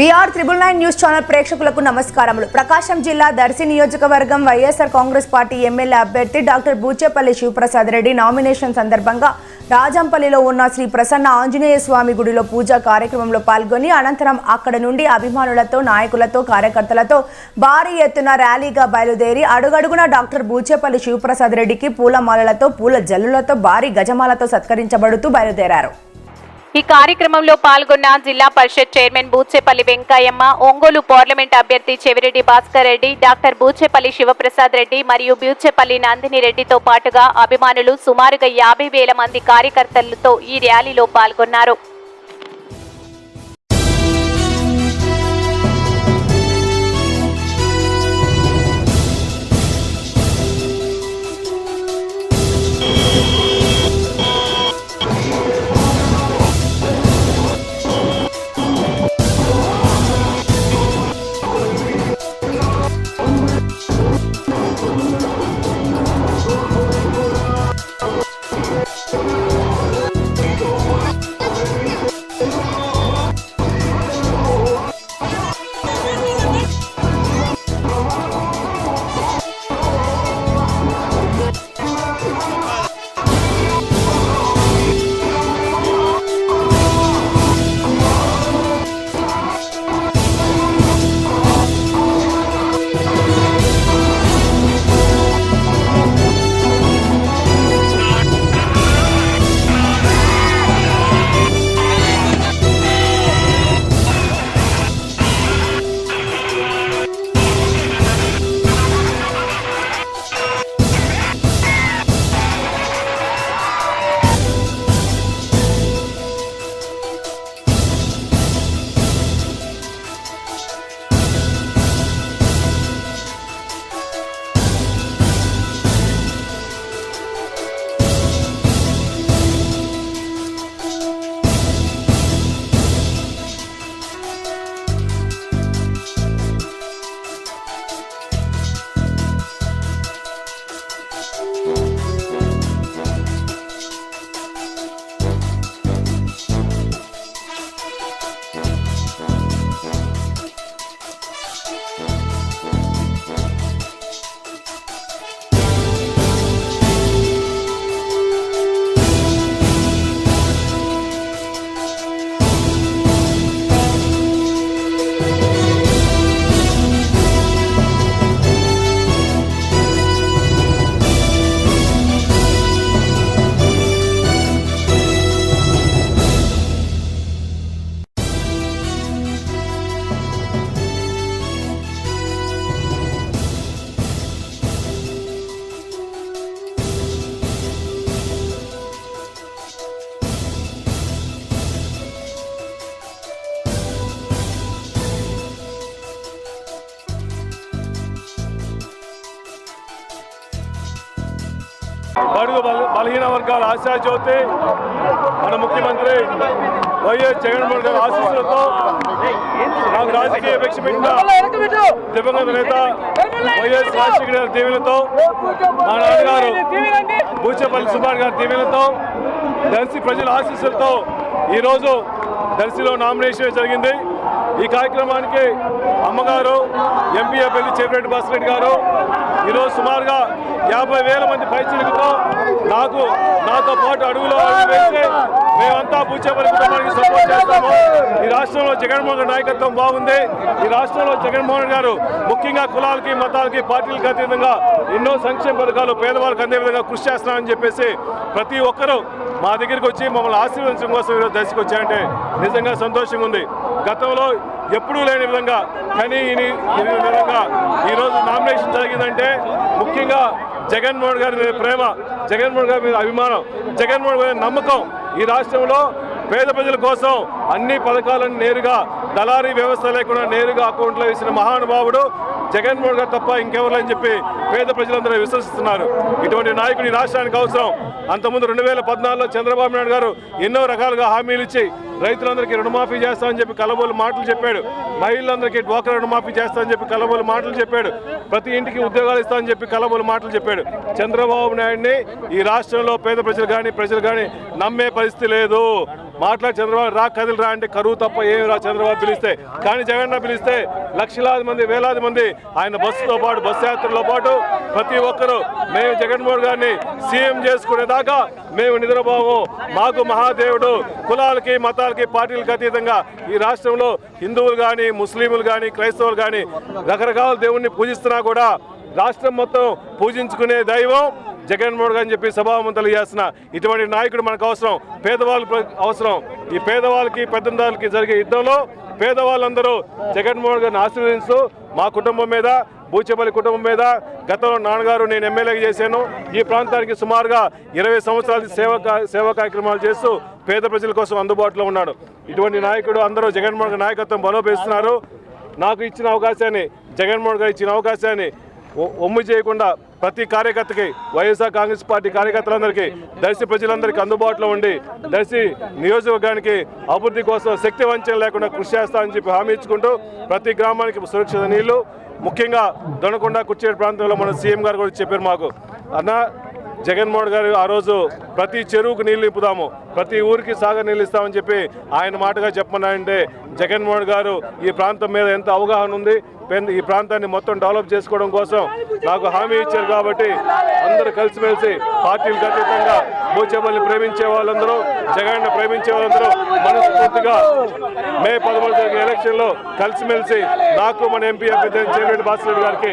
BR triple nine news channel ప్రేక్షకులకు నమస్కారములు. ప్రకాశం జిల్లా దర్శి నియోజకవర్గం వైఎస్ఆర్ కాంగ్రెస్ పార్టీ ఎమ్మెల్యే అభ్యర్థి డాక్టర్ బూచేపల్లి శివప్రసాద్ రెడ్డి నామినేషన్ సందర్భంగా రాజంపల్లిలో ఉన్న శ్రీ ప్రసన్న ఆంజనేయ స్వామి గుడిలో పూజా కార్యక్రమంలో పాల్గొని అనంతరం అక్కడ నుండి అభిమానులతో నాయకులతో కార్యకర్తలతో భారీ ఎత్తున ర్యాలీగా బయలుదేరి అడుగడుగున డాక్టర్ బూచేపల్లి శివప్రసాద్ రెడ్డికి పూలమాలలతో పూల జల్లులతో భారీ గజమాలతో సత్కరించబడుతూ బయలుదేరారు. ఈ కార్యక్రమంలో పాల్గొన్న జిల్లా పరిషత్ చైర్మన్ బూచేపల్లి వెంకయ్యమ్మ ఒంగోలు పార్లమెంట్ అభ్యర్థి చెవిరెడ్డి భాస్కర్ రెడ్డి డాక్టర్ బూచేపల్లి శివప్రసాద్ రెడ్డి మరియు బూచేపల్లి నందిని రెడ్డితో పాటుగా అభిమానులు సుమారుగా యాభై వేల మంది కార్యకర్తలతో ఈ ర్యాలీలో పాల్గొన్నారు. బడుగు బలహీన వర్గాల ఆశా జ్యోతి మన ముఖ్యమంత్రి వైఎస్ జగన్మోహన్ గారి ఆశీస్సులతో నాకు రాజకీయ వివక్ష పెట్టిన దివంగత నేత వైఎస్ రాజశేఖర్ గారి దీవెనతో మా నాన్నగారు బూచేపల్లి సుబ్బారెడ్డి గారి దీవెనతో దర్శి ప్రజల ఆశీస్సులతో ఈరోజు దర్శిలో నామినేషన్ జరిగింది. ఈ కార్యక్రమానికి అమ్మగారు ఎంపీ అభ్యర్థి చేపిరెడ్డి భాస్కర్ రెడ్డి గారు ఈరోజు సుమారుగా యాభై వేల మంది పైచిలుకుతో నాకు నాతో పాటు అడుగులో వేసి మేమంతా పూచేపల్లి కుటుంబానికి సపోర్ట్ చేస్తాము. ఈ రాష్ట్రంలో జగన్మోహన్ గారి నాయకత్వం బాగుంది. ఈ రాష్ట్రంలో జగన్మోహన్ గారు ముఖ్యంగా కులాలకి మతాలకి పార్టీలకు అతీతంగా ఎన్నో సంక్షేమ పథకాలు పేదవాళ్ళకి అందే విధంగా కృషి చేస్తున్నామని చెప్పేసి ప్రతి ఒక్కరూ మా దగ్గరికి వచ్చి మమ్మల్ని ఆశీర్వదించడం కోసం ఈరోజు దర్శకు వచ్చాయంటే నిజంగా సంతోషంగా ఉంది. గతంలో ఎప్పుడూ లేని విధంగా కానీ విధంగా ఈరోజు నామినేషన్ జరిగిందంటే ముఖ్యంగా జగన్మోహన్ గారి మీద ప్రేమ జగన్మోహన్ గారి మీద అభిమానం జగన్మోహన్ గారి నమ్మకం. ఈ రాష్ట్రంలో పేద ప్రజల కోసం అన్ని పథకాలను నేరుగా దళారీ వ్యవస్థ లేకుండా నేరుగా అకౌంట్లో వేసిన మహానుభావుడు జగన్మోహన్ గారు తప్ప ఇంకెవరులని చెప్పి పేద ప్రజలందరూ విశ్వసిస్తున్నారు. ఇటువంటి నాయకుడు ఈ రాష్ట్రానికి అవసరం. అంతకుముందు రెండు వేల పద్నాలుగులో చంద్రబాబు నాయుడు గారు ఎన్నో రకాలుగా హామీలు ఇచ్చి రైతులందరికీ రుణమాఫీ చేస్తామని చెప్పి కలబోలు మాటలు చెప్పాడు. మహిళలందరికీ డ్వాక్రా రుణమాఫీ చేస్తామని చెప్పి కలబోలు మాటలు చెప్పాడు. ప్రతి ఇంటికి ఉద్యోగాలు ఇస్తామని చెప్పి కలబోలు మాటలు చెప్పాడు. చంద్రబాబు నాయుడిని ఈ రాష్ట్రంలో పేద ప్రజలు కానీ ప్రజలు కానీ నమ్మే పరిస్థితి లేదు. మాట్లాడి చంద్రబాబు రా కదిలి రా అంటే కరువు తప్ప ఏమి రా చంద్రబాబు పిలిస్తే. కానీ జగన్న పిలిస్తే లక్షలాది మంది వేలాది మంది ఆయన బస్సుతో పాటు బస్సు యాత్రలో పాటు ప్రతి ఒక్కరూ మేము జగన్మోహన్ గారిని సీఎం చేసుకునేదాకా మేము నిద్రపోము. మాకు మహాదేవుడు కులాలకి మతాలకి పార్టీలకు అతీతంగా ఈ రాష్ట్రంలో హిందువులు కానీ ముస్లింలు కానీ క్రైస్తవులు కానీ రకరకాల దేవుణ్ణి పూజిస్తున్నా కూడా రాష్ట్రం మొత్తం పూజించుకునే దైవం జగన్మోహన్ గారు అని చెప్పి సభామంతలు చేస్తున్న ఇటువంటి నాయకుడు మనకు అవసరం. పేదవాళ్ళకి అవసరం. ఈ పేదవాళ్ళకి పెద్దందాలకి జరిగే యుద్ధంలో పేదవాళ్ళందరూ జగన్మోహన్ గారిని ఆశీర్వదిస్తూ మా కుటుంబం మీద బూచేపల్లి కుటుంబం మీద గతంలో నాన్నగారు నేను ఎమ్మెల్యేగా చేశాను. ఈ ప్రాంతానికి సుమారుగా ఇరవై సంవత్సరాల సేవ సేవా కార్యక్రమాలు చేస్తూ పేద ప్రజల కోసం అందుబాటులో ఉన్నాడు. ఇటువంటి నాయకుడు అందరూ జగన్మోహన్ గారి నాయకత్వం బలోపేస్తున్నారు. నాకు ఇచ్చిన అవకాశాన్ని జగన్మోహన్ గారు ఇచ్చిన అవకాశాన్ని ఒమ్ము చేయకుండా ప్రతి కార్యకర్తకి వైఎస్ఆర్ కాంగ్రెస్ పార్టీ కార్యకర్తలందరికీ దర్శి ప్రజలందరికీ అందుబాటులో ఉండి దర్శి నియోజకవర్గానికి అభివృద్ధి కోసం శక్తి వంచన లేకుండా కృషి చేస్తామని చెప్పి హామీ ఇచ్చుకుంటూ ప్రతి గ్రామానికి సురక్షిత నీళ్ళు ముఖ్యంగా దొనకొండ కుర్చేడు ప్రాంతంలో మన సీఎం గారు కూడా చెప్పారు మాకు. అన్న జగన్మోహన్ గారు ఆ రోజు ప్రతి చెరువుకు నీళ్ళు నింపుదాము ప్రతి ఊరికి సాగర్ నీళ్ళు ఇస్తామని చెప్పి ఆయన మాటగా చెప్పమన్నారంటే జగన్మోహన్ గారు ఈ ప్రాంతం మీద ఎంత అవగాహన ఉంది పెన్- ఈ ప్రాంతాన్ని మొత్తం డెవలప్ చేసుకోవడం కోసం నాకు హామీ ఇచ్చారు కాబట్టి అందరూ కలిసిమెలిసి పార్టీలకు అతీతంగా బూచేపల్లి ప్రేమించే వాళ్ళందరూ జగన్ ప్రేమించే వాళ్ళందరూ మనస్ఫూర్తిగా మే పదమూడు జరిగే ఎలక్షన్లో కలిసిమెలిసి నాకు మన ఎంపీ అభ్యర్థి చెవిరెడ్డి భాస్కర్ గారికి